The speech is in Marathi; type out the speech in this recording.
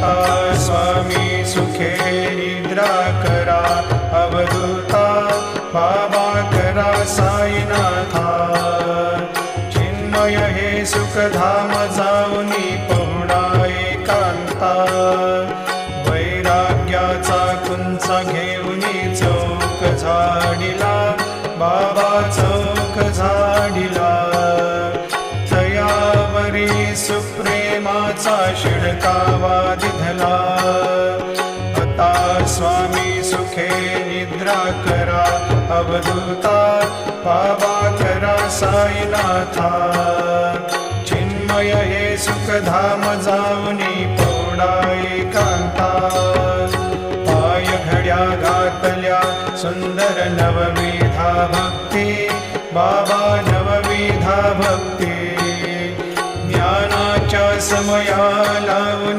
आता स्वामी सुखे निद्रा करा अवधूता बाबा करा साईनाथा. चिन्मय हे सुखधाम जाऊनी पहुडा एकांता. वैराग्याचा कुंचा घेऊनी चौक झाडिला बाबा चौक झाडिला. तयावरी सुप्रेमाचा शिडकावा करा. आता स्वामी सुखे निद्रा करा. अवधूता बाबा करा साईनाथा. चिन्मय हे सुखधाम जाऊनी पौडा एकांता. पाय घड्या घातल्या सुंदर नवविधा भक्ती. बाबा नवविधा भक्ती. ज्ञानाच्या समया लावून